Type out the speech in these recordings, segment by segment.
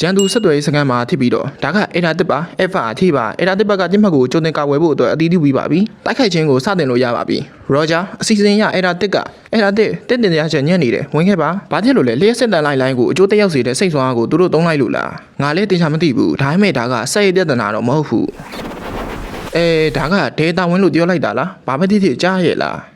ရန်သူဆက်သွယ်ရေးစကန်မှာထိပြီးတော့ဒါကအေဒါတစ်ပါ F အထိပါအေဒါတစ်ပါကတစ်မှတ်ကိုကြိုတင်ကာဝယ်ဖို့အတွက်အတီးတူပြီးပါပြီတိုက်ခိုက်ခြင်းကိုစတင်လို့ရပါပြီရောဂျာအစီအစဉ်ရအေဒါတစ်ကအေဒါတစ်တက်တင်တရားချက်ညံ့နေတယ်ဝင်ခဲ့ပါဘာဖြစ်လို့လဲလျှက်စစ်တန်လိုက်လိုင်းကိုအကျိုးတက်ရောက်စေတဲ့စိတ်ဆွမ်းအားကိုသူတို့သုံးလိုက်လို့လားငါလည်းတင်ချာမသိဘူးဒါပေမဲ့ဒါကစက်ရည်ပြဿနာတော့မဟုတ်ဘူးအဲဒါကဒေတာဝင်လို့ပြောလိုက်တာလားဘာပဲဖြစ်ဖြစ်ကြားရဲ့လား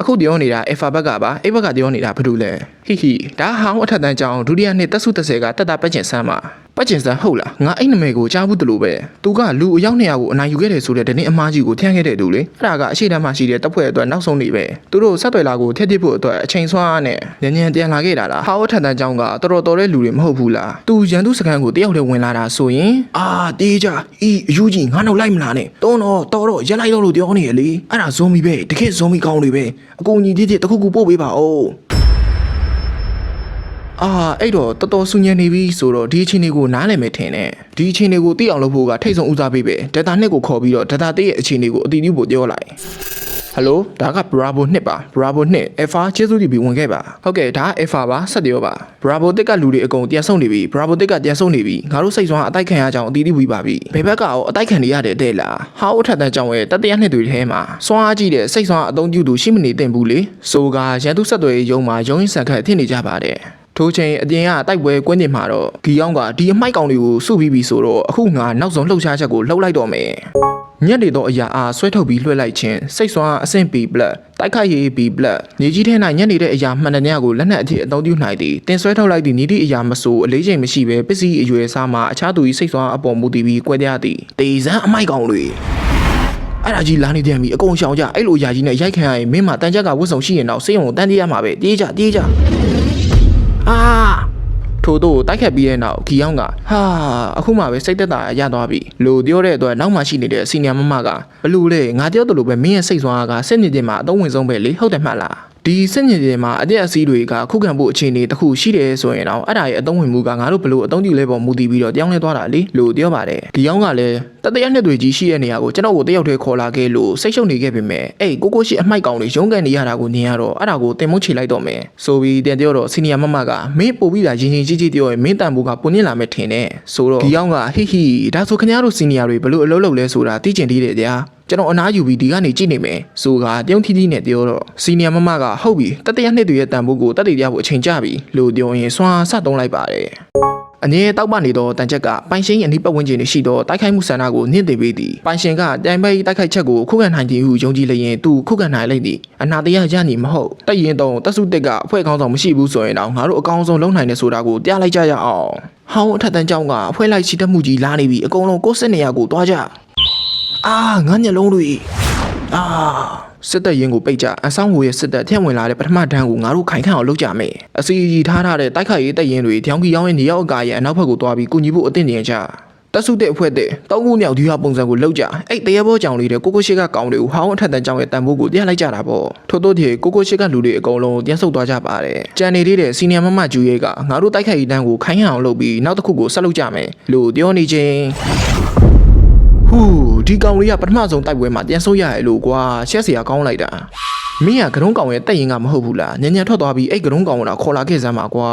အခုပြောနေတာ alpha ဘက်ကပါအဲ့ဘက်ကပြောနေတာဘာလို့လဲဟိဟိဒါဟောင်းအထက်တန်းကြောင်ဒုတိယနှစ်တက်စု30ကတက်တာပတ်ကျင်ဆန်းမှာ ပတ်ကျင်ဆန်းဟုတ်လားငါအဲ့နာမည်ကိုကြားဘူးတလို့ပဲသူကလူအယောက်200ကိုအနိုင်ယူခဲ့တယ်ဆိုတဲ့ဒနေ့အမားကြီးကိုထျမ်းခဲ့တဲ့သူလေအဲ့ဒါကအရှိတမ်းမှရှိတဲ့တပ်ဖွဲ့အတွက်နောက်ဆုံးနေပဲသူတို့ဆက်သွယ်လာကိုထက်ထစ်ဖို့အတွက်အချိန်ဆွမ်းအားနဲ့ညဉ့်ညံပြန်လာခဲ့တာလားဟောင်းအထက်တန်းကြောင်ကတော်တော်တော်တဲ့လူတွေမဟုတ်ဘူးလားသူရန်သူစကန်ကိုတယောက်တည်းဝင်လာတာဆိုရင်အာတေးကြအီအယူကြီးငါနောက်လိုက်မလားနဲ့တုံးတော့တော်တော့ရက်လိုက်တော့လို့ပြောနေရလေအဲ့ဒါဇွန်မီပဲတကယ်ဇွန်မီကောင်းတွေပဲအကူညီတိတိတစ်ခုခုပို့ပေးပါဦး အာအဲ့တော့တော်တော်ဆူညံနေပြီဆိုတော့ဒီအချင်းတွေကိုနားလည်မယ်ထင်တယ်ဒီအချင်းတွေကိုသိအောင်လုပ်ဖို့ကထိတ်ဆုံးဦးစားပေးပဲ data နှစ်ကိုခေါ်ပြီးတော့ data 3ရဲ့အချင်းတွေကိုအတီးတီးပို့ပြောလိုက်ဟယ်လိုဒါက Bravo 2ပါ Bravo 2 Alpha ကျေးဇူးတင်ပြီးဝင်ခဲ့ပါဟုတ်ကဲ့ဒါက Alpha ပါဆက်ပြောပါ Bravo တစ်ကလူတွေအကုန်ပြန်ဆုံးနေပြီ Bravo တစ်ကပြန်ဆုံးနေပြီငါတို့စိတ်ဆွမ်းအတိုက်ခံရကြအောင်အတီးတီးပြီးပါပြီဘယ်ဘက်ကရောအတိုက်ခံနေရတဲ့တဲ့လားဟောက်ထက်တန်းကြောင့်ရဲ့တတရားနှစ်တွေထဲမှာစွမ်းအားကြီးတဲ့စိတ်ဆွမ်းအသုံးပြုသူရှိမနေသင့်ဘူးလေဆိုကရန်သူဆက်သွယ်ရေးရုံမှာရုံးရင်ဆန်ခတ်ဖြစ်နေကြပါတယ် ထိုးချိန်အပြင်ကတိုက်ပွဲကွင်းတင်မှာတော့ဂီယောင်းကဒီအမိုက်ကောင်တွေကိုစုပြီးပြီဆိုတော့အခုငါနောက်ဆုံးလှုပ်ရှားချက်ကိုလှုပ်လိုက်တော့မယ်ညက်နေတော့အရာအားဆွဲထုတ်ပြီးလွှဲလိုက်ခြင်းစိတ်ဆွမ်းအဆင့်ပီပလက်တိုက်ခိုက်ရေးပီပလက်နေကြီးထဲ၌ညက်နေတဲ့အရာမှန်တဲ့ညကိုလက်နက်အဖြစ်အသုံးပြုနိုင်သည်တင်ဆွဲထုတ်လိုက်သည့်နီးသည့်အရာမဆိုအလေးချိန်မရှိဘဲပစ္စည်းအရွယ်စားမှအခြားသူ၏စိတ်ဆွမ်းအပေါ်မူတည်ပြီးကွဲပြားသည်တေဇန်အမိုက်ကောင်တွေအဲ့ဒါကြီးလာနေတယ်မီအကုန်ရှောင်ကြအဲ့လိုအရာကြီးနဲ့ရိုက်ခံရရင်မင်းမတန်ကြက်ကဝတ်ဆောင်ရှိရင်တော့စေယုံကိုတန်းတေးရမှာပဲတေးကြတေးကြ အာထို့တော့တိုက်ခတ်ပြီးတဲ့နောက်ဂီယောင်းကဟာအခုမှပဲစိတ်သက်သာရသွားပြီလို့ပြောတဲ့အတွက်နောက်မှရှိနေတဲ့စီနီယာမမကဘလို့လဲငါပြောတယ်လို့ပဲမင်းရဲ့စိတ်ဆွမ်းအားကစစ်နေတင်မှာအသုံးဝင်ဆုံးပဲလေဟုတ်တယ်မှတ်လား ဒီစစ်ညင်တွေမှာအတက်အစည်းတွေကခုခံဖို့အခြေအနေတစ်ခုရှိတယ်ဆိုရင်တော့အဲ့ဒါရဲ့အသုံးဝင်မှုကငါတို့ဘလို့အသုံးပြုလဲပေါ်မူတည်ပြီးတော့တောင်းလဲသွားတာလေလို့ပြောပါတယ်ဒီယောင်းကလည်းတတရနှစ်တွေကြီးရှိတဲ့နေရာကိုကျွန်တော်ကိုတယောက်တည်းခေါ်လာခဲ့လို့စိတ်ရှုပ်နေခဲ့ပေမဲ့အဲ့ကိုကိုရှိအမိုက်ကောင်တွေရုန်းကန်နေရတာကိုမြင်ရတော့အဲ့ဒါကိုတင်မုတ်ချလိုက်တော့မယ်ဆိုပြီးတန်ပြောတော့စီနီယာမမကမင်းပို့ပြီးတာရင်ရင်ကြီးကြီးပြောရင်မင်းတန်ဖို့ကပုံညင်လာမယ်ထင်တယ်ဆိုတော့ဒီယောင်းကဟိဟိဒါဆိုခင်ဗျားတို့စီနီယာတွေဘလို့အလုပ်လုပ်လဲဆိုတာသိကျင်သေးတယ်ဗျာ ကျွန်တော်အနားယူပြီးဒီကနေကြည့်နေမယ်ဆိုကပြုံးထီးထီးနဲ့ပြောတော့စီနီယာမမကဟုတ်ပြီတတရနှစ်တွေရဲ့တန်ဖိုးကိုတတ်တည်ရဖို့အချိန်ကြပြီလို့ပြောရင်စွမ်းဆက်သုံးလိုက်ပါတယ်အငြင်းတောက်ပနေတော့တန်ချက်ကပိုင်ရှင်ရဲ့အနိပတ်ဝန်းကျင်တွေရှိတော့တိုက်ခိုက်မှုဆန္ဒကိုနှင့်တင်ပေးသည်ပိုင်ရှင်ကတိုင်ပိတ်တိုက်ခိုက်ချက်ကိုခုခံနိုင်ခြင်းဟုယုံကြည်လျင်သူခုခံနိုင်လိုက်သည်အနာတရားရနေမဟုတ်တက်ရင်တော့တက်စုတက်ကအဖွဲ့ကောင်းဆောင်မရှိဘူးဆိုရင်တော့ငါတို့အကောင်းဆုံးလုပ်နိုင်တယ်ဆိုတာကိုတရားလိုက်ကြရအောင်ဟောင်းအထက်တန်းကျောင်းကအဖွဲ့လိုက်ချီတက်မှုကြီးလာနေပြီအကုန်လုံးကိုယ်စစ်နေရကိုတွားကြ အာငါညလုံးတွေအာစစ်တပ်ရင်ကိုပိတ်ကြအဆောင်ငွေရဲ့စစ်တပ်ထည့်ဝင်လာတဲ့ပထမတန်းကိုငါတို့ခိုင်ခန့်အောင်လုပ်ကြမယ်အစီအစီထားထားတဲ့တိုက်ခိုက်ရေးတပ်ရင်တွေထောင်ကြီးရောင်းရဲ့နေရောက်အကာရဲ့အနောက်ဘက်ကိုတွားပြီးကုညီဖို့အသင့်နေကြတက်စုတဲ့အဖွဲ့တဲ့တောင်းခုမြောက်ဒီဟာပုံစံကိုလောက်ကြအဲ့တရဘောကြောင်လေးတဲ့ကိုကိုရှိကကောင်းတွေကိုဟောင်းအထက်တန်းကြောင်ရဲ့တန်ဖိုးကိုတရားလိုက်ကြတာပေါ့ထို့တော့ဒီကိုကိုရှိကလူတွေအကုန်လုံးပြန်ဆုတ်သွားကြပါတယ်ကြံနေသေးတဲ့စီနီယာမမဂျူရဲကငါတို့တိုက်ခိုက်ရေးတန်းကိုခိုင်ခန့်အောင်လုပ်ပြီးနောက်တစ်ခုကိုဆက်လုပ်ကြမယ်လို့ပြောနေချင်းဟူး ဒီကောင်လေးကပထမဆုံးတိုက်ပွဲမှာပြန်ဆုတ်ရရလို့ကွာရှက်စရာကောင်းလိုက်တာမင်းကကရုံးကောင်ရဲ့တက်ရင်ကမဟုတ်ဘူးလားညံညံထွက်သွားပြီးအဲ့ကရုံးကောင်ကခေါ်လာခဲ့စမ်းပါကွာ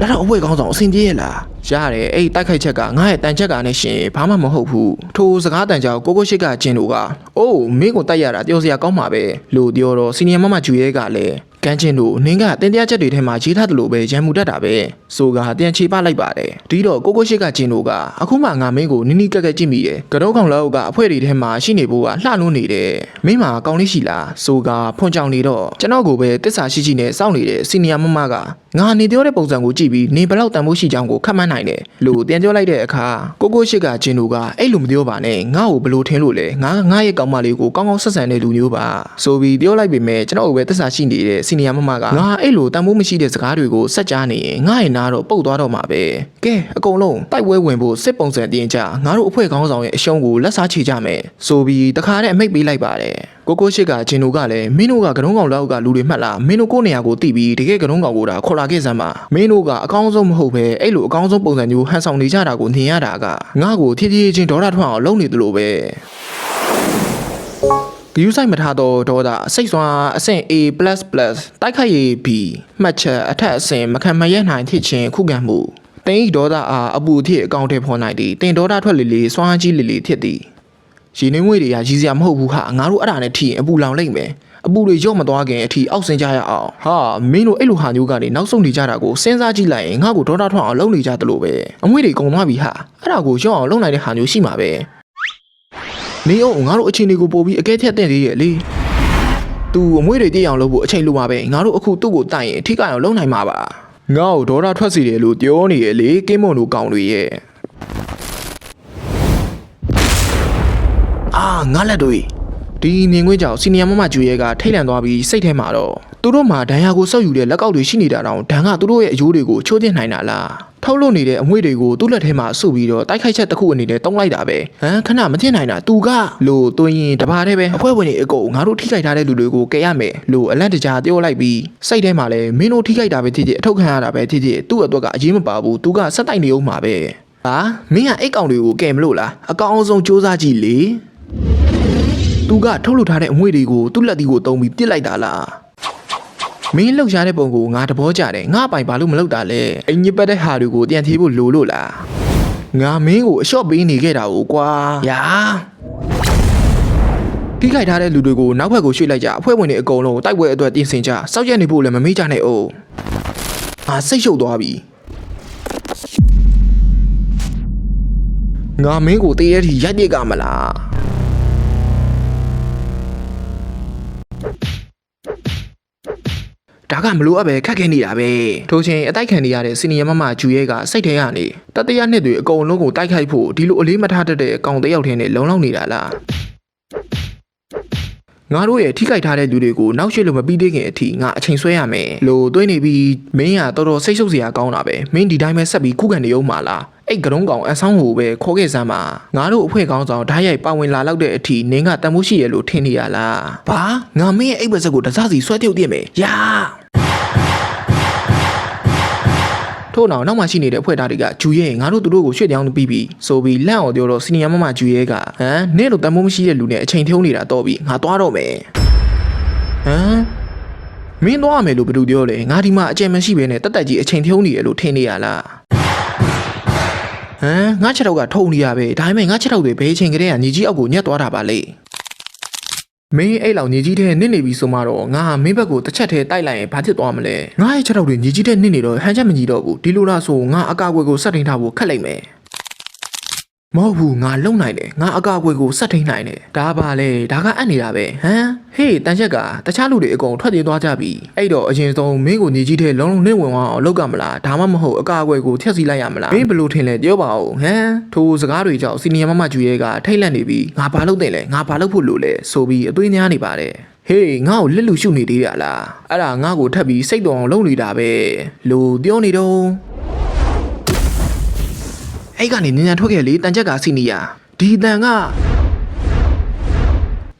ဒါတော့အဝဲကောင်းဆောင်အဆင်ပြေရလားရတယ်အဲ့တိုက်ခိုက်ချက်ကငါ့ရဲ့တန်ချက်ကနဲ့ရှင်ဘာမှမဟုတ်ဘူးထိုစကားတန်ကြောင်ကိုကိုရှိကကျင်းတို့ကအိုးမင်းကိုတိုက်ရတာပြောစရာကောင်းပါပဲလို့ပြောတော့စီနီယာမမဂျူရဲကလည်း ကန်းချင်းတို့နင်းကတင်တရားချက်တွေထဲမှာရေးထားတယ်လို့ပဲရန်မူတတ်တာပဲဆိုကတန်ချေပလိုက်ပါတယ်ဒီတော့ကိုကိုရှိကကျင်းတို့ကအခုမှငါမင်းကိုနီးနီးကက်ကက်ကြည့်မိတယ်ကတော့ကောင်လောက်ကအဖွဲတွေထဲမှာရှိနေဖို့ကလှလွန်းနေတယ်မင်းမှာကောင်းလေးရှိလားဆိုကဖွန်ကြောင်နေတော့ကျွန်တော်ကိုပဲတစ္ဆာရှိရှိနဲ့စောင့်နေတဲ့စီနီယာမမကငါနေပြောတဲ့ပုံစံကိုကြည့်ပြီးနေဘလောက်တန်ဖို့ရှိကြောင်းကိုခတ်မှန်းနိုင်တယ်လို့တန်ပြောလိုက်တဲ့အခါကိုကိုရှိကကျင်းတို့ကအဲ့လိုမပြောပါနဲ့ငါ့ကိုဘလို့ထင်းလို့လဲငါငါရဲ့ကောင်မလေးကိုကောင်းကောင်းဆက်ဆံတဲ့လူမျိုးပါဆိုပြီးပြောလိုက်ပေမဲ့ကျွန်တော်ကိုပဲတစ္ဆာရှိနေတဲ့စီနီယာမမကငါအဲ့လိုတန်ဖို့မရှိတဲ့စကားတွေကိုစက်ကြားနေရင်ငါရဲ့နားတော့ပုတ်သွားတော့မှာပဲကဲအကုန်လုံးတိုက်ပွဲဝင်ဖို့စစ်ပုံစံတင်ကြငါတို့အဖွဲ့ကောင်းဆောင်ရဲ့အရှုံးကိုလက်စားချေကြမယ်ဆိုပြီးတခါနဲ့အမိတ်ပေးလိုက်ပါတယ်ကိုကိုရှိကဂျင်တို့ကလည်းမင်းတို့ကကရုံးကောင်လောက်ကလူတွေမှတ်လားမင်းတို့ကိုယ့်နေရာကိုတိပြီးတကယ်ကရုံးကောင်ကိုဒါခေါ်လာခဲ့စမ်းပါမင်းတို့ကအကောင်းဆုံးမဟုတ်ပဲအဲ့လိုအကောင်းဆုံးပုံစံမျိုးဟန်ဆောင်နေကြတာကိုမြင်ရတာကငါ့ကိုထီးထီးချင်းဒေါ်လာထွက်အောင်လုပ်နေသလိုပဲ ဂယူးဆိုင်မထားတော့ဒေါသစိတ်ဆွမ်းအဆင့် A++ တိုက်ခိုက်ရေး B မှတ်ချက်အထက်အဆင့်မခံမရနိုင်ဖြစ်ခြင်းခုခံမှုတင်ဤဒေါသအားအပူအဖြစ်အကောင့်ထဲဖော်နိုင်သည်တင်ဒေါသထွက်လေလေစွမ်းအားကြီးလေလေဖြစ်သည်ရေနှင်းငွေတွေကကြီးစရာမဟုတ်ဘူးဟာငါတို့အဲ့ဒါနဲ့ထိရင်အပူလောင်လိမ့်မယ်အပူတွေရော့မသွားခင်အထိအောက်ဆင်းကြရအောင်ဟာမင်းတို့အဲ့လိုဟာမျိုးကနေနောက်ဆုံးနေကြတာကိုစဉ်းစားကြည့်လိုက်ရင်ငါ့ကိုဒေါသထွက်အောင်လုပ်နေကြသလိုပဲအမွေတွေကုန်သွားပြီဟာအဲ့ဒါကိုရော့အောင်လုပ်နိုင်တဲ့ဟာမျိုးရှိမှာပဲ နေအောင်ငါတို့အချိန်တွေကိုပို့ပြီးအကဲဖြတ်တဲ့သေးရဲ့လေသူအမွေတွေတည်အောင်လုပ်ဖို့အချိန်လိုပါပဲငါတို့အခုသူ့ကိုတိုက်ရင်အထိကအောင်လုပ်နိုင်မှာပါငါ့ကိုဒေါ်လာထွက်စီတယ်လို့ပြောနေရဲ့လေကင်းမွန်တို့ကောင်းတွေရဲ့အာငါလက်တွေဒီမြင်ကွင်းကြောင့်စီနီယာမမကျူရဲကထိတ်လန့်သွားပြီးစိတ်ထဲမှာတော့သူတို့မှာဒဏ်ရာကိုစောက်ယူတဲ့လက်ကောက်တွေရှိနေတာတောင်ဒဏ်ကသူတို့ရဲ့အယိုးတွေကိုချိုးတင်နိုင်တာလား ထုတ်လို့နေတဲ့အမွေတွေကိုသူ့လက်ထဲမှာစုပြီးတော့တိုက်ခိုက်ချက်တစ်ခုအနေနဲ့တုံးလိုက်တာပဲဟမ်ခဏမသိနိုင်တာသူကလို့တွင်းရင်တပါးတည်းပဲအဖွဲဝင်တွေအကုန်ငါတို့ထိခိုက်ထားတဲ့လူတွေကိုကယ်ရမယ်လို့အလန့်တကြားပြောလိုက်ပြီးစိတ်ထဲမှာလည်းမင်းတို့ထိခိုက်တာပဲဖြစ်ဖြစ်အထောက်ခံရတာပဲဖြစ်ဖြစ်သူ့အတွက်ကအရေးမပါဘူးသူကစက်တိုက်နေအောင်မှာပဲဟာမင်းကအိတ်ကောင်တွေကိုကယ်မလို့လားအကောင်အောင်ဆုံးစူးစမ်းကြည့်လေသူကထုတ်လုပ်ထားတဲ့အမွေတွေကိုသူ့လက်တီကိုတုံးပြီးပြစ်လိုက်တာလား မင်းလှုပ်ရှားတဲ့ပုံကိုငါတဘောကြတယ်ငါပိုင်ဘာလို့မလုပ်တာလဲအင်ညစ်ပတ်တဲ့ဟာတွေကိုတန်သေးဖို့လိုလို့လားငါမင်းကိုအလျှော့ပေးနေခဲ့တာကိုကွာယာထိခိုက်ထားတဲ့လူတွေကိုနောက်ဘက်ကိုရွှေ့လိုက်ကြအဖွဲ့ဝင်တွေအကုန်လုံးတိုက်ပွဲအတွက်ပြင်ဆင်ကြစောက်ရက်နေဖို့လည်းမမေ့ကြနဲ့အိုးငါစိတ်ရှုပ်သွားပြီငါမင်းကိုတေးရတဲ့ရိုက်ပြစ်ကမလား ဒါကမလို့အပ်ပဲခက်ခဲနေတာပဲထို့ချင်းအတိုက်ခံနေရတဲ့စီနီယမမဂျူရဲကစိတ်ထဲကနေတတရနှစ်တွေအကုန်လုံးကိုတိုက်ခိုက်ဖို့ဒီလိုအလေးမထားတတ်တဲ့အကောင်တယောက်တည်းနဲ့လုံလောက်နေတာလားငါတို့ရဲ့ထိခိုက်ထားတဲ့လူတွေကိုနောက်ရွှေ့လို့မပြီးသေးခင်အထိငါအချိန်ဆွဲရမယ်လို့တွေးနေပြီးမင်းကတော်တော်စိတ်ရှုပ်စရာကောင်းတာပဲမင်းဒီတိုင်းပဲဆက်ပြီးခုခံနေအောင်ပါလားအဲ့ကရုံးကောင်အဆောင်ဟိုပဲခေါ်ခဲ့စမ်းပါငါတို့အဖွဲ့ကောင်းဆောင်ဓာတ်ရိုက်ပါဝင်လာလောက်တဲ့အထိနင်းကတန်မိုးရှိရလို့ထင်နေရလားဘာငါမင်းရဲ့အိပ်ပစက်ကိုတစားစီဆွဲထုတ်ပြစ်မယ်ယာ ထို့နောက်နောက်မှရှိနေတဲ့အဖွဲ့သားတွေကဂျူရဲငါတို့သူတို့ကိုရွှေ့ပြောင်းပြီးပြီဆိုပြီးလန့်အောင်ပြောတော့စီနီယာမမဂျူရဲကဟမ်နင့်လိုတန်မိုးမရှိတဲ့လူနဲ့အချိန်ထုံးနေတာတော့ပြီးငါသွားတော့မယ်ဟမ်မင်းသွားရမယ်လို့ဘယ်သူပြောလဲငါဒီမှာအကျဉ်းမရှိဘဲနဲ့တက်တက်ကြီးအချိန်ထုံးနေရလို့ထင်နေရလားဟမ်ငါချက်တော့ကထုံနေရပဲဒါပေမဲ့ငါချက်တော့တွေဘယ်အချိန်ကလေးကညီကြီးအောက်ကိုညက်သွားတာပါလေ မင်းအဲ့လောက်ညီကြီးတဲ့နစ်နေပြီဆိုမှတော့ငါမင်းဘက်ကိုတစ်ချက်တည်းတိုက်လိုက်ရင်ဘာဖြစ်သွားမလဲငါရဲ့ချက်တော့တွေညီကြီးတဲ့နစ်နေတော့ဟန်ချက်မညီတော့ဘူးဒီလိုလားဆိုငါအကာအကွယ်ကိုစက်ထိန်ထားဖို့ခက်လိုက်မယ် မဟုတ်ဘူးငါလုံနိုင်တယ်ငါအကာအကွယ်ကိုစက်ထိန်နိုင်တယ်ဒါပါလေဒါကအပ်နေတာပဲဟမ်ဟေးတန်ချက်ကတခြားလူတွေအကုန်ထွက်ပြေးသွားကြပြီအဲ့တော့အရင်ဆုံးမင်းကိုညီကြီးတဲ့လုံးလုံးနဲ့ဝင်သွားအောင်လုပ်ကမလားဒါမှမဟုတ်အကာအကွယ်ကိုထက်စီလိုက်ရမလားမင်းဘယ်လိုထင်လဲပြောပါဦးဟမ်ထိုစကားတွေကြောင့်စီနီယာမမကျူရဲကထိတ်လန့်နေပြီးငါဘာလုပ်တင်လဲငါဘာလုပ်ဖို့လိုလဲဆိုပြီးအသွေးများနေပါတယ်ဟေးငါ့ကိုလက်လူရှုနေသေးရလားအဲ့ဒါငါ့ကိုထပ်ပြီးစိတ်တော်အောင်လုပ်နေတာပဲလို့ပြောနေတော့ အဲ့ကနေညဉ့်ညံထွက်ခဲ့လေတန်ချက်ကစီနီယာဒီတန်က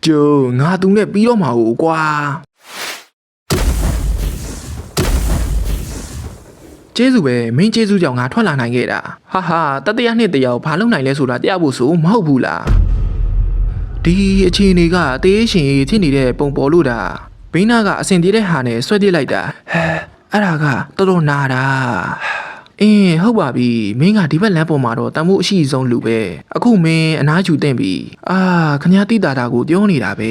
ကျုံငါသူနဲ့ပြီးတော့မှာကိုကွာကျေးဇူးပဲမင်းကျေးဇူးကြောင့်ငါထွက်လာနိုင်ခဲ့တာဟာဟာတတရနှစ်တယောက်ဘာလုပ်နိုင်လဲဆိုတာတရားဖို့ဆိုမဟုတ်ဘူးလားဒီအခြေအနေကတေးရှင်ကြီးဖြစ်နေတဲ့ပုံပေါ်လို့တာဘိန်းနာကအဆင်ပြေတဲ့ဟာနဲ့ဆွဲပြစ်လိုက်တာဟဲအဲ့ဒါကတော်တော်နာတာ အင်းဟုတ်ပါပြီမင်းကဒီဘက်လမ်းပေါ်မှာတော့တန်မိုးအရှိဆုံးလူပဲအခုမင်းအနားယူတင်ပြီအာခညာတိတာတာကိုပြောနေတာပဲ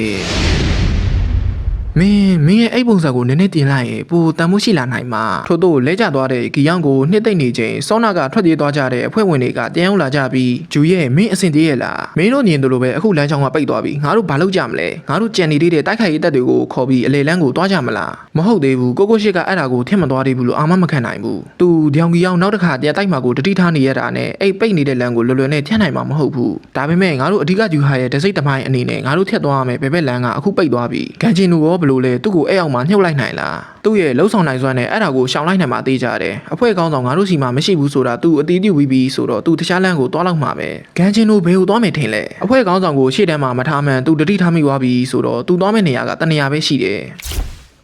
မင်းမင်းရဲ့အိတ်ပုံစံကိုနည်းနည်းတင်လိုက်ရင်ပိုတန်မိုးရှိလာနိုင်မှာထို့တော့လဲကျသွားတဲ့ဂီယောင်ကိုနှစ်သိမ့်နေချိန်စောနာကထွက်ပြေးသွားကြတဲ့အဖွဲ့ဝင်တွေကတန်ရောက်လာကြပြီးဂျူရဲ့မင်းအဆင်ပြေရဲ့လားမင်းတို့ညင်တို့လိုပဲအခုလမ်းချောင်းကပိတ်သွားပြီငါတို့ဘာလုပ်ကြမလဲငါတို့ကြံနေသေးတဲ့တိုက်ခိုက်ရေးတပ်တွေကိုခေါ်ပြီးအလေလန်းကိုသွားကြမလားမဟုတ်သေးဘူးကိုကိုရှိကအဲ့ဒါကိုထင်မသွားသေးဘူးလို့အာမမခံနိုင်ဘူးသူဒီအောင်ဂီယောင်နောက်တစ်ခါတရားတိုက်မှာကိုတတိထားနေရတာနဲ့အိတ်ပိတ်နေတဲ့လမ်းကိုလွယ်လွယ်နဲ့ထျက်နိုင်မှာမဟုတ်ဘူးဒါပေမဲ့ငါတို့အဓိကဂျူဟာရဲ့တစိတ်တမိုင်းအနေနဲ့ငါတို့ထက်သွားရမယ်ဘယ်ဘက်လမ်းကအခုပိတ်သွားပြီကန်ချင်လူရောဘယ်လိုလဲသူ့ကိုအဲ့အောင်မှနှုတ်လိုက်နိုင်လားသူ့ရဲ့လှုပ်ဆောင်နိုင်စွမ်းနဲ့အဲ့ဒါကိုရှောင်လိုက်နိုင်မှသိကြတယ်အဖွဲ့ကောင်းဆောင်ငါတို့စီမှာမရှိဘူးဆိုတာသူအတီးတီးဝီးပြီးဆိုတော့သူတခြားလမ်းကိုသွားလောက်မှာပဲကန်ချင်လူဘယ်ကိုသွားမယ်ထင်လဲအဖွဲ့ကောင်းဆောင်ကိုရှေ့တန်းမှာမထားမှန်သူတတိထားမိသွားပြီဆိုတော့သူသွားမယ့်နေရာကတနေရာပဲရှိတယ်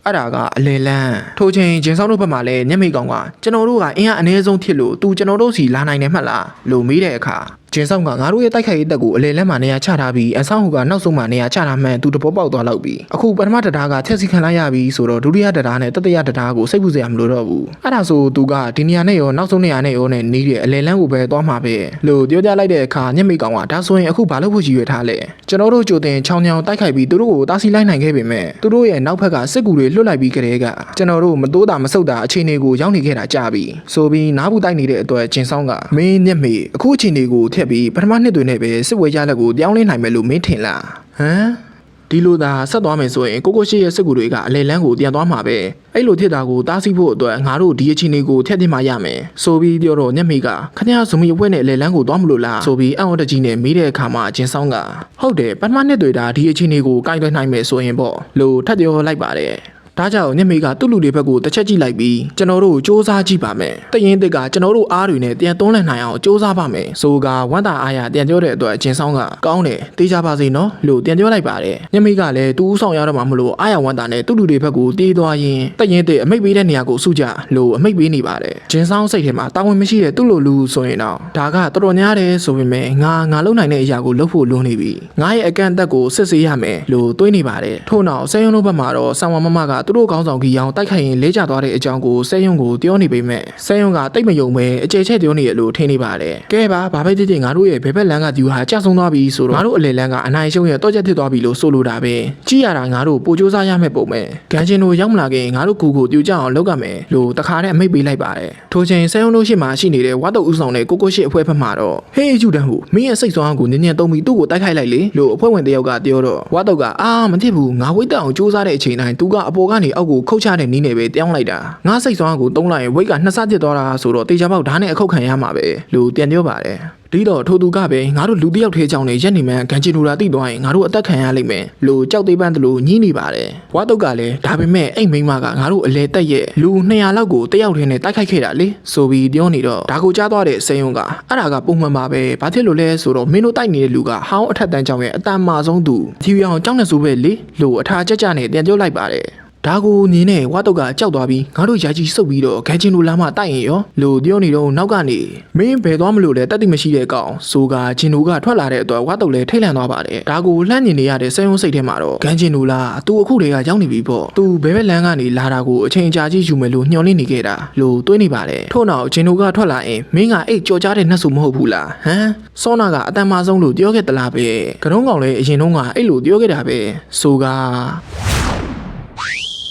အဲ့ဒါကအလေလန်းထိုချိန်ဂျင်ဆောင်တို့ဘက်မှာလည်းညက်မိကောင်ကကျွန်တော်တို့ကအင်အားအနည်းဆုံးဖြစ်လို့သူကျွန်တော်တို့စီလာနိုင်တယ်မှတ်လားလို့မေးတဲ့အခါ ဂျင်းဆောင်ကငါတို့ရဲ့တိုက်ခိုက်ရေးတပ်ကိုအလေလက်မှနေရာချထားပြီးအဆောင်ဟူကနောက်ဆုံးမှနေရာချထားမှန်သူတဘောပေါက်သွားလောက်ပြီအခုပထမတရားကထက်စီခံလိုက်ရပြီဆိုတော့ဒုတိယတရားနဲ့တတိယတရားကိုစိတ်ပူစရာမလိုတော့ဘူးအဲ့ဒါဆိုသူကဒီနေရာနဲ့ရောနောက်ဆုံးနေရာနဲ့ရောနဲ့နေတဲ့အလေလန်းကိုပဲသွားမှာပဲလို့ပြောပြလိုက်တဲ့အခါညက်မိကောင်ကဒါဆိုရင်အခုဘာလို့ဖို့ကြီးရွယ်ထားလဲကျွန်တော်တို့ကြိုတင်ချောင်းချောင်းတိုက်ခိုက်ပြီးသူတို့ကိုတားဆီးလိုက်နိုင်ခဲ့ပေမဲ့သူတို့ရဲ့နောက်ဘက်ကစစ်ကူတွေလွတ်လိုက်ပြီးကြတဲ့ကကျွန်တော်တို့မတိုးတာမဆုတ်တာအခြေအနေကိုရောက်နေခဲ့တာကြာပြီဆိုပြီးနားဘူးတိုက်နေတဲ့အတွက်ဂျင်းဆောင်ကမင်းညက်မိအခုအခြေအနေကိုထက်ပြီးပထမနှစ်တွေနဲ့ပဲစစ်ဝဲရလက်ကိုပြောင်းလဲနိုင်မယ်လို့မင်းထင်လားဟမ်ဒီလိုသာဆက်သွားမယ်ဆိုရင်ကိုကိုရှိရဲ့စစ်ကူတွေကအလဲလန်းကိုပြန်သွားမှာပဲအဲ့လိုဖြစ်တာကိုတားဆီးဖို့အတွက်ငါတို့ဒီအခြေအနေကိုထက်တင်မှရမယ်ဆိုပြီးပြောတော့ညက်မိကခဏဇုံမီဝက်နဲ့အလဲလန်းကိုသွားမလို့လားဆိုပြီးအံ့ဩတကြီးနဲ့မေးတဲ့အခါမှာဂျင်းဆောင်ကဟုတ်တယ်ပထမနှစ်တွေဒါဒီအခြေအနေကိုကိုင်တွယ်နိုင်မယ်ဆိုရင်ပေါ့လို့ထပ်ပြောလိုက်ပါတယ် ဒါကြောင့်ညမေကသူ့လူတွေဘက်ကိုတစ်ချက်ကြည့်လိုက်ပြီးကျွန်တော်တို့စ조사ကြည့်ပါမယ်။တရင်တစ်ကကျွန်တော်တို့အားတွေနဲ့ပြန်သွန်းလှန်နိုင်အောင်စ조사ပါမယ်။ဆိုကဝမ်းသာအားရပြန်ပြောတဲ့အတွက်အချင်းဆောင်ကကောင်းတယ်တေးကြပါစေနော်လို့ပြန်ပြောလိုက်ပါတယ်။ညမေကလည်းတူးဆောင်ရတော့မှမလို့အားရဝမ်းသာနဲ့သူ့လူတွေဘက်ကိုတေးသွားရင်တရင်တစ်အမိတ်ပေးတဲ့နေရာကိုစုကြလို့အမိတ်ပေးနေပါတယ်။ချင်းဆောင်စိတ်ထဲမှာတာဝန်မရှိတဲ့သူ့လိုလူဆိုရင်တော့ဒါကတော်တော်များတယ်ဆိုပေမဲ့ငါငါလုံနိုင်တဲ့အရာကိုလုပ်ဖို့လွန်းနေပြီ။ငါရဲ့အကန့်အသတ်ကိုစစ်ဆေးရမယ်လို့တွေးနေပါတယ်။ထို့နောက်ဆဲယုံတို့ဘက်မှာတော့ဆံဝမမက သူတို့ကောင်းဆောင်ကြီးအောင်တိုက်ခိုက်ရင်လဲကျသွားတဲ့အကြောင်းကိုဆဲယုံကိုပြောနေပေမဲ့ဆဲယုံကတိတ်မယုံပဲအကျယ်ချက်ပြောနေရလို့ထင်နေပါတယ်။ကဲပါဘာပဲဖြစ်ဖြစ်ငါတို့ရဲ့ဘယ်ဘက်လမ်းကဒီဟာကြဆုံသွားပြီဆိုတော့ငါတို့အလေလန်းကအနိုင်ရှုံးရဲ့တော့ချက်ဖြစ်သွားပြီလို့ဆိုလိုတာပဲ။ကြည့်ရတာငါတို့ပိုစူးစမ်းရမယ့်ပုံပဲ။ကန်ချင်းတို့ရောက်မလာခင်ငါတို့ကူကိုပြူကြအောင်လုပ်ကမယ်လို့တခါနဲ့အမိတ်ပေးလိုက်ပါတယ်။ထိုချိန်ဆဲယုံတို့ရှိမှရှိနေတဲ့ဝါတုတ်ဦးဆောင်တဲ့ကိုကိုရှိအဖွဲ့ဖက်မှာတော့ဟေးဂျူတန်ဟူမင်းရဲ့စိတ်ဆွမ်းကိုနင်းညံတုံးပြီးသူ့ကိုတိုက်ခိုက်လိုက်လေလို့အဖွဲ့ဝင်တယောက်ကပြောတော့ဝါတုတ်ကအာမဖြစ်ဘူးငါဝိတ်တက်အောင်စူးစမ်းတဲ့အချိန်တိုင်းသူကအပေါ်ကနေအောက်ကိုခုတ်ချတဲ့နည်းနဲ့ပဲတောင်းလိုက်တာငါစိတ်ဆွမ်းကိုတုံးလိုက်ရင်ဝိတ်ကနှစ်ဆပြစ်သွားတာဆိုတော့တေချာပေါက်ဓာတ်နဲ့အခုတ်ခံရမှာပဲလို့ပြန်ပြောပါတယ်ဒီတော့ထိုသူကပဲငါတို့လူတစ်ယောက်ထဲကြောင်းနေရက်နေမှန်ကန်ချီနူလာတိသွားရင်ငါတို့အသက်ခံရလိမ့်မယ်လို့ကြောက်သေးပန်းတလို့ညှိနေပါတယ်ဝါတုတ်ကလည်းဒါပေမဲ့အဲ့မိန်းမကငါတို့အလဲတက်ရဲ့လူ200လောက်ကိုတယောက်ထဲနဲ့တိုက်ခိုက်ခဲ့တာလေဆိုပြီးပြောနေတော့ဒါကိုကြားသွားတဲ့စေယုံကအဲ့ဒါကပုံမှန်ပါပဲဘာဖြစ်လို့လဲဆိုတော့မင်းတို့တိုက်နေတဲ့လူကဟောင်းအထက်တန်းကြောင်ရဲ့အတန်မာဆုံးသူဖြူရောင်ကြောင်းနေဆိုပဲလေလို့အထာကြကြနဲ့ပြန်ပြောလိုက်ပါတယ် ဒါကိုမြင်နဲ့ဝါတုတ်ကကြောက်သွားပြီးငါတို့ယာကြီးစုပ်ပြီးတော့ဂန်ချင်လိုလာမှတိုက်ရင်ရောလို့ပြောနေတော့နောက်ကနေမင်းဘယ်သွားမလို့လဲတက်တိမရှိတဲ့ကောင်ဆိုကဂျင်နိုကထွက်လာတဲ့အတွက်ဝါတုတ်လည်းထိတ်လန့်သွားပါတယ်ဒါကိုလှမ်းမြင်နေရတဲ့ဆဲယုံစိတ်ထဲမှာတော့ဂန်ချင်လိုလာသူအခုတည်းကရောက်နေပြီပေါ့သူဘယ်ဘက်လမ်းကနေလာတာကိုအချိန်ကြာကြီးယူမယ်လို့ညှော်လင့်နေခဲ့တာလို့တွေးနေပါတယ်ထို့နောက်ဂျင်နိုကထွက်လာရင်မင်းကအိတ်ကြော်ကြားတဲ့နှက်စုမဟုတ်ဘူးလားဟမ်စောနာကအတန်မာဆုံးလို့ပြောခဲ့တလားပဲကတုံးကောင်လည်းအရင်တုန်းကအဲ့လိုပြောခဲ့တာပဲဆိုက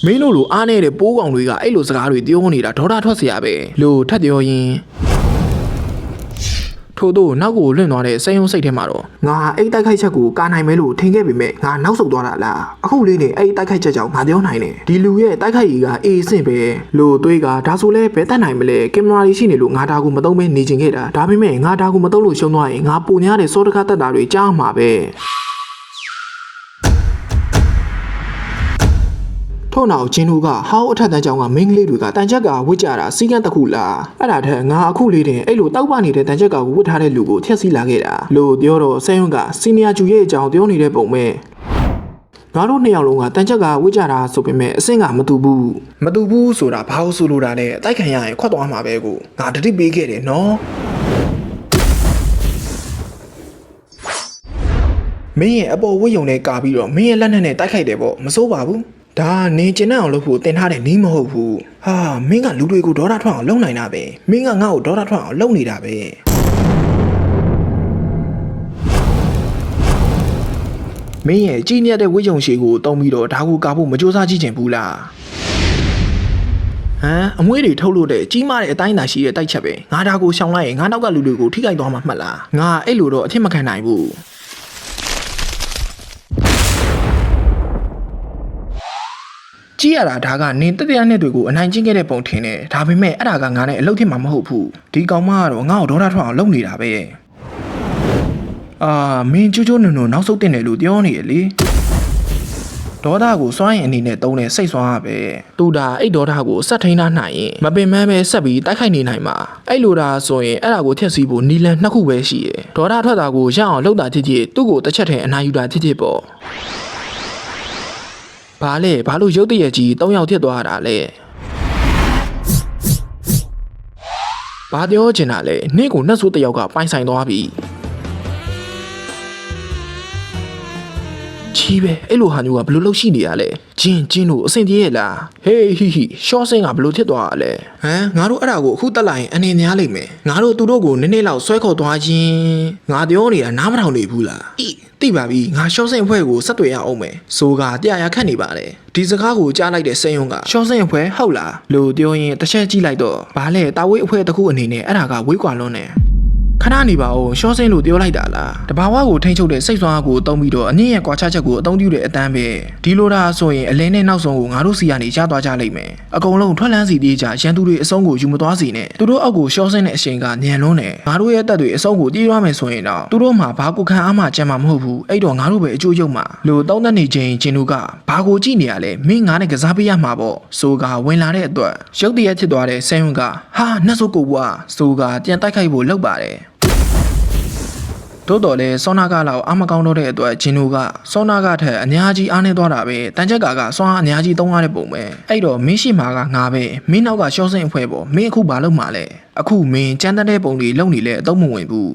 မင်းတို့လိုအားနေတဲ့ပိုးကောင်တွေကအဲ့လိုစကားတွေပြောနေတာဒေါတာထွက်စရာပဲလို့ထပ်ပြောရင်ထို့သို့နောက်ကိုလွင့်သွားတဲ့စိမ်ယုံစိတ်ထဲမှာတော့ငါအိတ်တိုက်ခိုက်ချက်ကိုကာနိုင်မယ်လို့ထင်ခဲ့ပေမဲ့ငါနောက်ဆုတ်သွားတာလားအခုလေးနဲ့အိတ်တိုက်ခိုက်ချက်ကြောင့်ငါပြောနိုင်တယ်ဒီလူရဲ့တိုက်ခိုက်ရည်ကအေးအဆင့်ပဲလို့တွေးကဒါဆိုလဲဘယ်တတ်နိုင်မလဲကင်မရာတွေရှိနေလို့ငါဒါကိုမသုံးဘဲနေချင်ခဲ့တာဒါပေမဲ့ငါဒါကိုမသုံးလို့ရှုံးသွားရင်ငါပုံရတယ်စောတကားတက်တာတွေကြားမှာပဲ ထို့နောက်ဂျင်းတို့ကဟောင်းအထက်တန်းကျောင်းကမိန်းကလေးတွေကတန်ချက်ကဝစ်ကြတာစီကန်းတစ်ခုလားအဲ့ဒါထက်ငါအခုလေးတင်အဲ့လိုတောက်ပနေတဲ့တန်ချက်ကဝစ်ထားတဲ့လူကိုထက်စီလာခဲ့တာလို့ပြောတော့ဆဲယွန်းကစီနီယာကျူရဲ့အကြောင်းပြောနေတဲ့ပုံပဲငါတို့နှစ်ယောက်လုံးကတန်ချက်ကဝစ်ကြတာဆိုပေမဲ့အဆင့်ကမတူဘူးမတူဘူးဆိုတာဘာလို့ဆိုလိုတာလဲအတိုက်ခံရရင်ခွတ်သွားမှာပဲကိုငါတတိပေးခဲ့တယ်နော်မင်းရဲ့အပေါ်ဝတ်ယုံနဲ့ကာပြီးတော့မင်းရဲ့လက်နက်နဲ့တိုက်ခိုက်တယ်ပေါ့မစိုးပါဘူး ဒါနင်ကျင်တဲ့အောင်လုပ်ဖို့တင်ထားတဲ့နီးမဟုတ်ဘူးဟာမင်းကလူတွေကိုဒေါသထွက်အောင်လုပ်နိုင်တာပဲမင်းကငါ့ကိုဒေါသထွက်အောင်လုပ်နေတာပဲမင်းရဲ့ကြီးမြတ်တဲ့ဝိယုံရှည်ကိုတုံးပြီးတော့ဒါကိုကာဖို့မကြိုးစားကြည့်ချင်ဘူးလားဟမ်အမွှေးတွေထုတ်လို့တဲ့ကြီးမားတဲ့အတိုင်းအတာရှိတဲ့တိုက်ချက်ပဲငါဒါကိုရှောင်လိုက်ရင်ငါနောက်ကလူတွေကိုထိခိုက်သွားမှာမှတ်လားငါအဲ့လိုတော့အထင်မခံနိုင်ဘူး ကြည့်ရတာဒါကနင်တတရားနဲ့တွေကိုအနိုင်ကျင့်ခဲ့တဲ့ပုံထင်တယ်ဒါပေမဲ့အဲ့ဒါကငါနဲ့အလုပ်ထင်မှာမဟုတ်ဘူးဒီကောင်မကတော့ငါ့ကိုဒေါသထွက်အောင်လုပ်နေတာပဲအာမင်းကျိုးကျိုးနုံနုံနောက်ဆုတ်တင်တယ်လို့ပြောနေရလေဒေါသကိုစွမ်းရင်အနေနဲ့တုံးတဲ့စိတ်စွမ်းရပဲတူတာအဲ့ဒေါသကိုစက်ထိန်းထားနိုင်ရင်မပင်မပဲဆက်ပြီးတိုက်ခိုက်နေနိုင်မှာအဲ့လိုဒါဆိုရင်အဲ့ဒါကိုထက်စီဖို့နီလန်နှစ်ခုပဲရှိရယ်ဒေါသထွက်တာကိုရအောင်လှုပ်တာဖြစ်ဖြစ်သူ့ကိုတစ်ချက်ထဲအနိုင်ယူတာဖြစ်ဖြစ်ပေါ့ ဘာလဲဘာလို့ရုတ်တရက်ကြီး၃ယောက်ဖြစ်သွားတာလဲဘာပြောချင်တာလဲနေ့ကိုနှက်ဆိုးတစ်ယောက်ကပိုင်ဆိုင်သွားပြီ ကြီးပဲအဲ့လိုဟာမျိုးကဘယ်လိုလုပ်ရှိနေရလဲဂျင်းဂျင်းတို့အဆင်ပြေရဲ့လားဟေးဟီဟီရှော့စင်းကဘယ်လိုဖြစ်သွားရလဲဟမ်ငါတို့အဲ့ဒါကိုအခုတက်လိုက်ရင်အနေများလိမ့်မယ်ငါတို့သူတို့ကိုနည်းနည်းလောက်ဆွဲခေါ်သွားခြင်းငါပြောနေတာနားမထောင်နေဘူးလားအီသိပါပြီငါရှော့စင်းအဖွဲ့ကိုဆက်သွယ်ရအောင်မယ်ဆိုကတရားရခတ်နေပါလေဒီစကားကိုကြားလိုက်တဲ့စိန်ယုံကရှော့စင်းအဖွဲ့ဟုတ်လားလို့ပြောရင်တစ်ချက်ကြည့်လိုက်တော့ဘာလဲတာဝေးအဖွဲ့တစ်ခုအနေနဲ့အဲ့ဒါကဝေးကွာလွန်းနေ ခဏနေပါဦးရှော့စင်းလို့ပြောလိုက်တာလားတဘာဝကိုထိန်းချုပ်တဲ့စိတ်ဆွမ်းအားကိုအသုံးပြီးတော့အနည်းရဲ့ကွာခြားချက်ကိုအသုံးပြုတဲ့အတန်းပဲဒီလိုဒါဆိုရင်အလင်းနဲ့နောက်ဆုံးကိုငါတို့စီကနေရသွားကြလိမ့်မယ်အကုန်လုံးထွက်လန်းစီပြေးကြရန်သူတွေအဆုံးကိုယူမသွားစေနဲ့သူတို့အောက်ကိုရှော့စင်းတဲ့အချိန်ကညံလွန်းတယ်ငါတို့ရဲ့တက်တွေအဆုံးကိုတီးရမယ်ဆိုရင်တော့သူတို့မှဘာကိုခံအားမှကြံမှာမဟုတ်ဘူးအဲ့တော့ငါတို့ပဲအကျိုးချုပ်မှာလို့တောင်းတနေချိန်ဂျင်တို့ကဘာကိုကြည့်နေရလဲမင်းငါနဲ့ကစားပေးရမှာပေါ့ဆိုကဝင်လာတဲ့အတွက်ရုတ်တရက်ဖြစ်သွားတဲ့ဆန်ယွန်းကဟာနှက်စုပ်ကိုဘွားဆိုကပြန်တိုက်ခိုက်ဖို့လုပ်ပါတယ် တိုးတော်လဲစောနာကလောက်အမကောင်းတော့တဲ့အတွက်ဂျင်နိုကစောနာကထက်အများကြီးအားနေသွားတာပဲတန်ချက်ကကစွမ်းအားအများကြီးသုံးရတဲ့ပုံပဲအဲ့တော့မင်းရှိမှာကငါပဲမင်းနောက်ကရှော့စင်အဖွဲ့ပေါ့မင်းအခုဘာလုပ်မှာလဲအခုမင်းကြမ်းတမ်းတဲ့ပုံတွေလုံနေလဲအတော့မဝင်ဘူး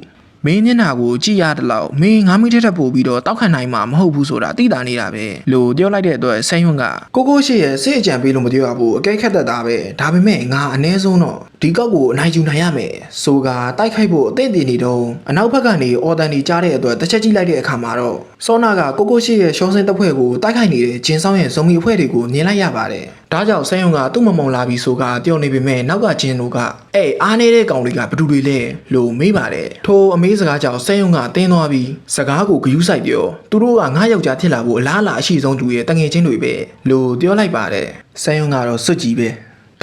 မင်းမျက်နှာကိုကြည့်ရတဲ့လောက်မင်းငါမိထက်ထပ်ပို့ပြီးတော့တောက်ခံနိုင်မှာမဟုတ်ဘူးဆိုတာသိတာနေတာပဲလို့ပြောလိုက်တဲ့အတွက်ဆန်းယွန်းကကိုကိုရှိရဲ့စိတ်အကြံပေးလို့မပြောရဘူးအကဲခက်တတ်တာပဲဒါပေမဲ့ငါအ ਨੇ ဆုံးတော့ဒီကောက်ကိုအနိုင်ယူနိုင်ရမယ်ဆိုကတိုက်ခိုက်ဖို့အသင့်တည်နေတော့အနောက်ဘက်ကနေအော်တန်ဒီကြားတဲ့အတွက်တစ်ချက်ကြည့်လိုက်တဲ့အခါမှာတော့စောနာကကိုကိုရှိရဲ့ရှောင်းစင်တပ်ဖွဲ့ကိုတိုက်ခိုက်နေတဲ့ဂျင်ဆောင်ရဲ့ဇုံမီအဖွဲ့တွေကိုမြင်လိုက်ရပါတယ် ဒါကြောင့်ဆန်းယုံကသူ့မမုံလာပြီဆိုကပြောနေပေမဲ့နောက်ကဂျင်တို့ကအေးအားနေတဲ့ကောင်တွေကဘယ်သူတွေလဲလို့မေးပါတယ်ထိုအမေးစကားကြောင့်ဆန်းယုံကတင်းသွားပြီးစကားကိုဂယုစိုက်ပြောသူတို့ကငါးယောက်ျားဖြစ်လာဖို့အလားအလာအရှိဆုံးသူရဲ့တငယ်ချင်းတွေပဲလို့ပြောလိုက်ပါတယ်ဆန်းယုံကတော့စွတ်ကြည့်ပဲ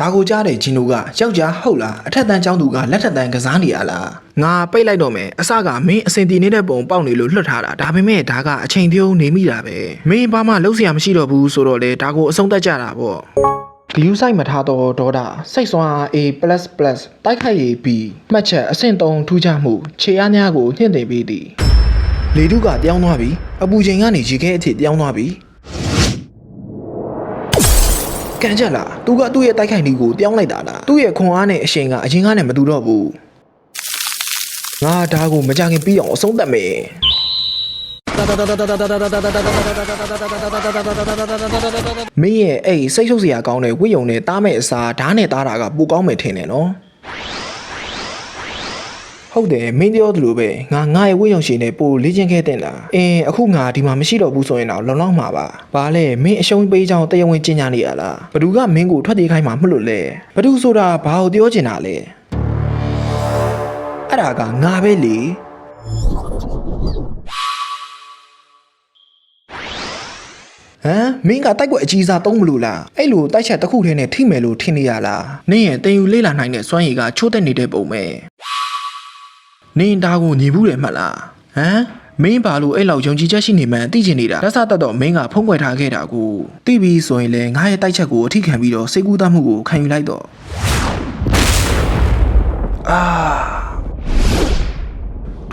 ဒါကိုကြားတဲ့ဂျင်တို့ကယောက်ျားဟုတ်လားအထက်တန်းကျောင်းသူကလက်ထက်တန်းကစားနေရလားငါပိတ်လိုက်တော့မယ်အစကမင်းအစင်တီနေတဲ့ပုံပေါက်နေလို့လွတ်ထားတာဒါပေမဲ့ဒါကအချိန်ပြုံးနေမိတာပဲမင်းဘာမှလုံးစရာမရှိတော့ဘူးဆိုတော့လေဒါကိုအဆုံးသတ်ကြတာပေါ့ဂယူးဆိုင်မထားတော့ဒေါတာစိတ်ဆွမ်းအား A+ တိုက်ခိုက်ရေး B မှတ်ချက်အဆင့်3ထူးခြားမှုခြေအားများကိုညှင့်တင်ပေးသည်လေတုကပြောင်းသွားပြီအပူချိန်ကနေရေခဲအထိပြောင်းသွားပြီ ကန်ချက်လားသူကသူ့ရဲ့တိုက်ခိုက်နည်းကိုပြောင်းလိုက်တာလားသူ့ရဲ့ခွန်အားနဲ့အရှိန်ကအရင်ကနဲ့မတူတော့ဘူးငါဒါကိုမကြခင်ပြီးအောင်အဆုံးသတ်မယ်မင်းရဲ့အဲ့စိတ်ရှုပ်စရာကောင်းတဲ့ဝိယုံနဲ့တားမဲ့အစားဓာတ်နဲ့တားတာကပိုကောင်းမယ်ထင်တယ်နော် ဟုတ်တယ်မင်းပြောသလိုပဲငါငါရဲ့ဝိယုံရှင်နဲ့ပိုလေ့ကျင့်ခဲ့တဲ့လားအင်းအခုငါဒီမှာမရှိတော့ဘူးဆိုရင်တော့လုံလောက်မှာပါဘာလဲမင်းအရှုံးပေးချောင်းတရားဝင်ကျင်ညာနေရလားဘသူကမင်းကိုထွက်ပြေးခိုင်းမှာမလို့လဲဘသူဆိုတာဘာကိုပြောချင်တာလဲအဲ့ဒါကငါပဲလေဟမ်မင်းကတိုက်ကွက်အကြီးစားသုံးမလို့လားအဲ့လိုတိုက်ချက်တစ်ခုတည်းနဲ့ထိမယ်လို့ထင်နေရလားနင်းရဲ့တင်ယူလေးလာနိုင်တဲ့စွမ်းရည်ကချိုးတက်နေတဲ့ပုံပဲ နင်းဒါကိုညီဘူးတယ်မှတ်လားဟမ်မင်းဘာလို့အဲ့လောက်ယုံကြည်ချက်ရှိနေမှန်းသိချင်နေတာလက်စတတ်တော့မင်းကဖုံးကွယ်ထားခဲ့တာကိုသိပြီဆိုရင်လည်းငါရဲ့တိုက်ချက်ကိုအထိခံပြီးတော့စိတ်ကူးတတ်မှုကိုခံယူလိုက်တော့အာ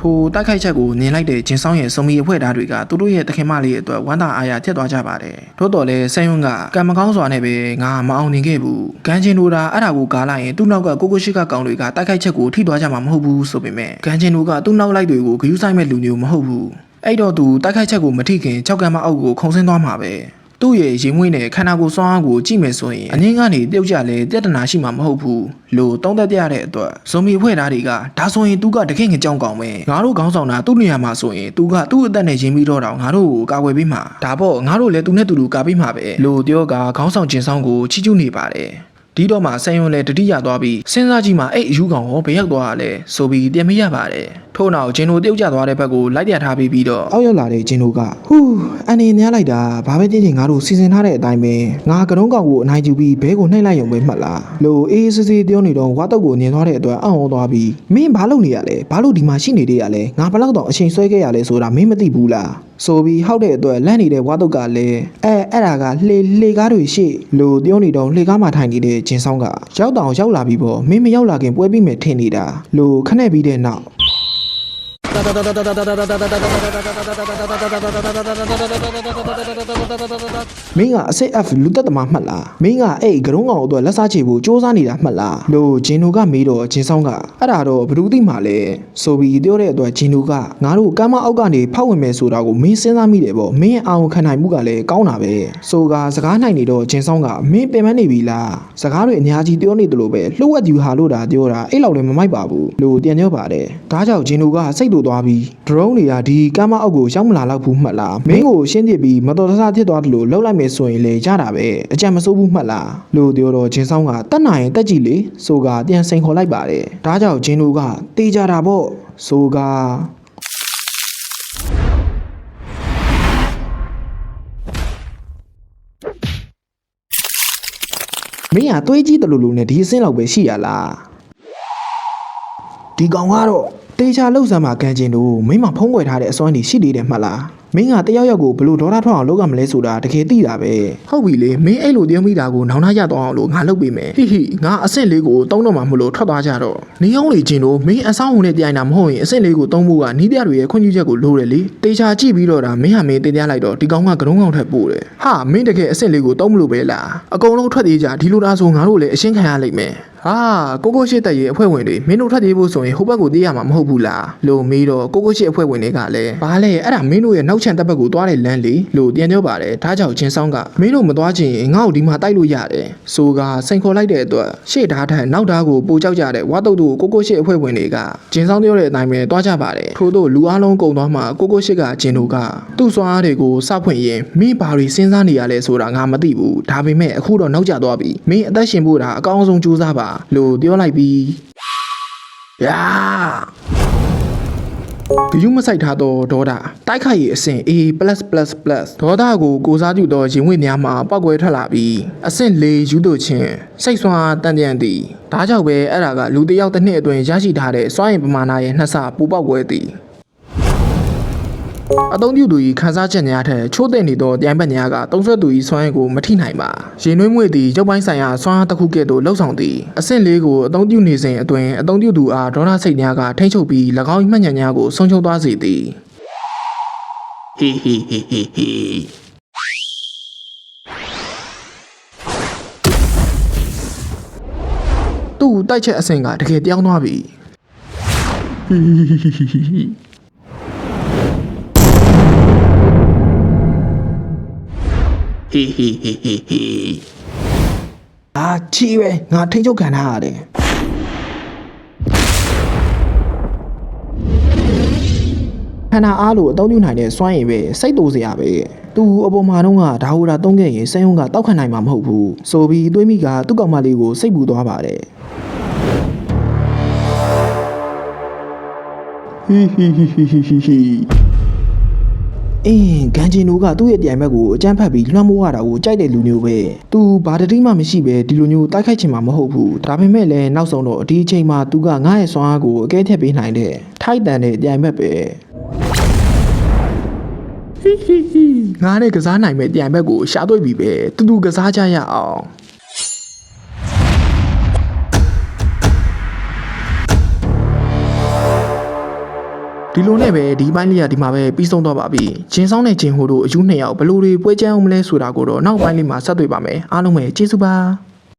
ထိုတိုက်ခိုက်ချက်ကိုမြင်လိုက်တဲ့ဂျင်ဆောင်ရဲ့စုံမီအဖွဲ့သားတွေကသူတို့ရဲ့တခင်မလေးရဲ့အတွက်ဝမ်းသာအားရဖြစ်သွားကြပါတယ်။ထို့တော်လဲဆန်ယွန်းကကံမကောင်းစွာနဲ့ပဲငါမအောင်မြင်ခဲ့ဘူး။ဂန်ဂျင်တို့ဒါအဲ့ဒါကိုကားလိုက်ရင်သူ့နောက်ကကိုကိုရှိကကောင်တွေကတိုက်ခိုက်ချက်ကိုထိသွားကြမှာမဟုတ်ဘူးဆိုပေမဲ့ဂန်ဂျင်တို့ကသူ့နောက်လိုက်တွေကိုဂယုဆိုင်မဲ့လူမျိုးမဟုတ်ဘူး။အဲ့တော့သူတိုက်ခိုက်ချက်ကိုမထိခင်ကြောက်ကံမအောက်ကိုခုံဆင်းသွားမှာပဲ။ သူ့ရဲ့ရင်မွေးနဲ့ခန္ဓာကိုယ်စွမ်းအားကိုကြည့်မယ်ဆိုရင်အငင်းကနေပြုတ်ကြလဲပြဿနာရှိမှာမဟုတ်ဘူးလို့တောင်းတပြရတဲ့အတွက်ဇွန်မီဖွဲ့သားတွေကဒါဆိုရင်သူကတခင်ငကြောင်ကောင်ပဲငါတို့ခေါင်းဆောင်တာသူ့နေရာမှာဆိုရင်သူကသူ့အသက်နဲ့ရင်းပြီးတော့တောင်ငါတို့ကိုကာကွယ်ပေးမှာဒါပေါ့ငါတို့လည်းသူနဲ့တူတူကာပေးမှာပဲလို့ပြောကခေါင်းဆောင်ကျင်ဆောင်ကိုချီးကျူးနေပါတယ် ဒီတော့မှဆန်ယွန်လည်းတတိယသွားပြီးစဉ်းစားကြည့်မှအဲ့အယူကောင်ရောဘယ်ရောက်သွားတာလဲဆိုပြီးပြန်မရပါတယ်ထို့နောက်ဂျင်တို့ပြုတ်ကျသွားတဲ့ဘက်ကိုလိုက်ပြထားပြီးပြီးတော့အောက်ရောက်လာတဲ့ဂျင်တို့ကဟူးအနေများလိုက်တာဘာပဲကြည့်ချင်ငါတို့စီစဉ်ထားတဲ့အတိုင်းပဲငါကတုံးကောင်ကိုအနိုင်ကျူပြီးဘဲကိုနှိမ့်လိုက်ရုံပဲမှတ်လားလို့အေးအေးဆေးဆေးပြောနေတော့ဝါတော့ကိုညင်သွားတဲ့အတွက်အောင့်အောသွားပြီးမင်းဘာလုပ်နေရလဲဘာလို့ဒီမှာရှိနေသေးရလဲငါဘလောက်တော့အချိန်ဆွဲခဲ့ရလဲဆိုတာမင်းမသိဘူးလား ဆိုပြီးဟောက်တဲ့အတွက်လန့်နေတဲ့ဝါတုတ်ကလည်းအဲအဲ့ဒါကလှေလှေကားတွေရှိလို့ပြောနေတော့လှေကားမှာထိုင်နေတဲ့ဂျင်ဆောင်ကရောက်တောင်ရောက်လာပြီပေါ့မင်းမရောက်လာခင်ပွဲပြီးမယ်ထင်နေတာလို့ခနဲ့ပြီးတဲ့နောက် မင်းကအစစ် F လူသက်သမားမှတ်လားမင်းကအဲ့ဂရုံးကောင်အတွက်လက်စားချေဖို့စ조사နေတာမှတ်လားလို့ဂျင်နိုကမေးတော့ဂျင်ဆောင်ကအဲ့ဒါတော့ဘယ်သူသိမှလဲဆိုပြီးပြောတဲ့အတွက်ဂျင်နိုကငါတို့ကမ်းမအောက်ကနေဖောက်ဝင်မယ်ဆိုတာကိုမင်းစဉ်းစားမိတယ်ပေါ့မင်းရဲ့အာရုံခံနိုင်မှုကလည်းကောင်းတာပဲဆိုကစကားနိုင်နေတော့ဂျင်ဆောင်ကမင်းပင်မနေပြီလားစကားတွေအများကြီးပြောနေတယ်လို့ပဲလှုပ်ဝက်သူဟာလို့တာပြောတာအဲ့လောက်လည်းမမိုက်ပါဘူးလို့ပြန်ပြောပါတယ်ဒါကြောင့်ဂျင်နိုကစိတ်တူသွားပြီး drone တွေကဒီကမ်းမအောက်ကိုရောက်မလာတော့ဘူးမှတ်လားမင်းကိုရှင်းပြပြီးမတော်တဆဖြစ်သွားတယ်လို့လှုပ်လိုက်မယ်ဆိုရင်လေရတာပဲအကြံမစိုးဘူးမှတ်လားလို့ပြောတော့ဂျင်ဆောင်ကတတ်နိုင်ရင်တက်ကြည့်လေဆိုကပြန်စိန်ခေါ်လိုက်ပါတယ်ဒါကြောင့်ဂျင်နိုကတေးကြတာပေါ့ဆိုကမင်းကသွေးကြီးတယ်လို့လို့နဲ့ဒီအဆင့်လောက်ပဲရှိရလားဒီကောင်ကတော့ တေချာလှုပ်ဆမ်းမှာကန်ကျင်တို့မင်းမဖုံးကွယ်ထားတဲ့အစွမ်းနေရှိသေးတယ်မှတ်လားမင်းကတယောက်ယောက်ကိုဘလို့ဒေါ်လာထွက်အောင်လုပ်ရမလဲဆိုတာတကယ်သိတာပဲဟုတ်ပြီလေမင်းအဲ့လိုပြောမိတာကိုနောင်နှရတော့အောင်လို့ငါလုပ်ပေးမယ်ဟိဟိငါအဆင့်လေးကိုတုံးတော့မှမလို့ထွက်သွားကြတော့နေအောင်လေကျင်တို့မင်းအဆောင်ဝင်နဲ့တိုင်တာမဟုတ်ရင်အဆင့်လေးကိုတုံးဖို့ကနီးပြတွေရဲ့ခွင့်ပြုချက်ကိုလိုတယ်လေတေချာကြည့်ပြီးတော့ဒါမင်းဟာမင်းတင်ပြလိုက်တော့ဒီကောင်ကကရုံးကောင်ထက်ပို့တယ်ဟာမင်းတကယ်အဆင့်လေးကိုတုံးမလို့ပဲလားအကုန်လုံးထွက်သေးကြဒီလိုဒါဆိုငါတို့လည်းအရှင်းခံရလိမ့်မယ်ဟာကိုကိုရှိတက်ရဲ့အဖွဲ့ဝင်တွေမင်းတို့ထပ်သေးဖို့ဆိုရင်ဟိုဘက်ကိုတေးရမှာမဟုတ်ဘူးလားလို့မေးတော့ကိုကိုရှိအဖွဲ့ဝင်တွေကလည်းဘာလဲအဲ့ဒါမင်းတို့ရဲ့နောက်ချန်တက်ဘက်ကိုသွားတဲ့လမ်းလေလို့ပြန်ပြောပါတယ်ဒါကြောင့်ချင်းဆောင်ကမင်းတို့မသွားချင်ရင်ငါ့ကိုဒီမှာတိုက်လို့ရတယ်ဆိုကစိန်ခေါ်လိုက်တဲ့အတွက်ရှေ့ဓာတ်ထက်နောက်ဓာတ်ကိုပိုကြောက်ကြတဲ့ဝါတုတ်တို့ကိုကိုရှိအဖွဲ့ဝင်တွေကချင်းဆောင်ပြောတဲ့အတိုင်းပဲသွားကြပါတယ်ထို့သောလူအလုံးကုံသွားမှကိုကိုရှိကဂျင်တို့ကသူ့စွမ်းအားတွေကိုစဖွင့်ရင်မင်းဘာတွေစဉ်းစားနေရလဲဆိုတာငါမသိဘူးဒါပေမဲ့အခုတော့နောက်ကျသွားပြီမင်းအသက်ရှင်ဖို့ဒါအကောင်းဆုံးကြိုးစားပါလို့ပြောလိုက်ပြီးယာဘယူးမဆိုင်ထားသောဒေါတာတိုက်ခိုက်ရေးအဆင့် A+++ ဒေါတာကိုကိုစားပြုသောရင်ဝင့်များမှပောက်ကွဲထွက်လာပြီးအဆင့်၄ယူတို့ချင်းစိတ်ဆွမ်းတန်တန်သည်ဒါကြောင့်ပဲအဲ့ဒါကလူတစ်ယောက်တစ်နှစ်အတွင်းရရှိထားတဲ့စွမ်းရည်ပမာဏရဲ့နှစ်ဆပူပေါက်ကွဲသည် အသုံးပြုသူ၏ခန်းစားချက်များထက်ချိုးတဲ့နေသောတိုင်ပတ်များကတုံးဆွဲသူ၏စွမ်းရည်ကိုမထိနိုင်ပါရင်နှွေးမွေသည်ရုပ်ပိုင်းဆိုင်ရာစွမ်းအားတစ်ခုကဲ့သို့လှုပ်ဆောင်သည်အဆင့်လေးကိုအသုံးပြုနေစဉ်အတွင်းအသုံးပြုသူအားဒေါနာစိတ်များကထိမ့်ချုပ်ပြီး၎င်း၏မှတ်ဉာဏ်များကိုဆုံးရှုံးသွားစေသည်ဟီဟီဟီဟီဟီသူ့တိုက်ချက်အဆင့်ကတကယ်ပြောင်းသွားပြီဟီဟီဟီဟီဟီ အာချီပဲငါထိမ့်ချုပ်ခံထားရတယ်ခန္ဓာအားလို့အသုံးပြုနိုင်တဲ့စွမ်းရည်ပဲစိတ်တူစရာပဲသူအပေါ်မှာတော့ကဒါဟိုတာတုံးခဲ့ရင်စိတ်ယုံကတောက်ခံနိုင်မှာမဟုတ်ဘူးဆိုပြီးသွေးမိကသူ့ကောင်မလေးကိုစိတ်ပူသွားပါတယ်ဟီဟီဟီဟီဟီဟီ အင်းဂန်ဂျင်နိုကသူ့ရဲ့တိုင်ဘက်ကိုအကြမ်းဖက်ပြီးလွှမ်းမိုးရတာကိုကြိုက်တဲ့လူမျိုးပဲသူဘာတတိမှမရှိပဲဒီလိုမျိုးတိုက်ခိုက်ချင်မှာမဟုတ်ဘူးဒါပေမဲ့လည်းနောက်ဆုံးတော့ဒီအချိန်မှာသူကငါ့ရဲ့စွမ်းအားကိုအကဲထက်ပေးနိုင်တဲ့ထိုက်တန်တဲ့တိုင်ဘက်ပဲဟီဟီဟီငါနဲ့ကစားနိုင်မဲ့တိုင်ဘက်ကိုရှာတွေ့ပြီပဲတူတူကစားကြရအောင် နဲ့ပဲဒီပိုင်းလေးကဒီမှာပဲပြီးဆုံးတော့ပါပြီ။ဂျင်းဆောင်နဲ့ဂျင်းဟိုတို့အယူနှစ်ယောက်ဘယ်လိုတွေပွဲချမ်းအောင်မလဲဆိုတာကိုတော့နောက်ပိုင်းလေးမှာဆက်တွေ့ပါမယ်။အားလုံးပဲကျေးဇူးပါ။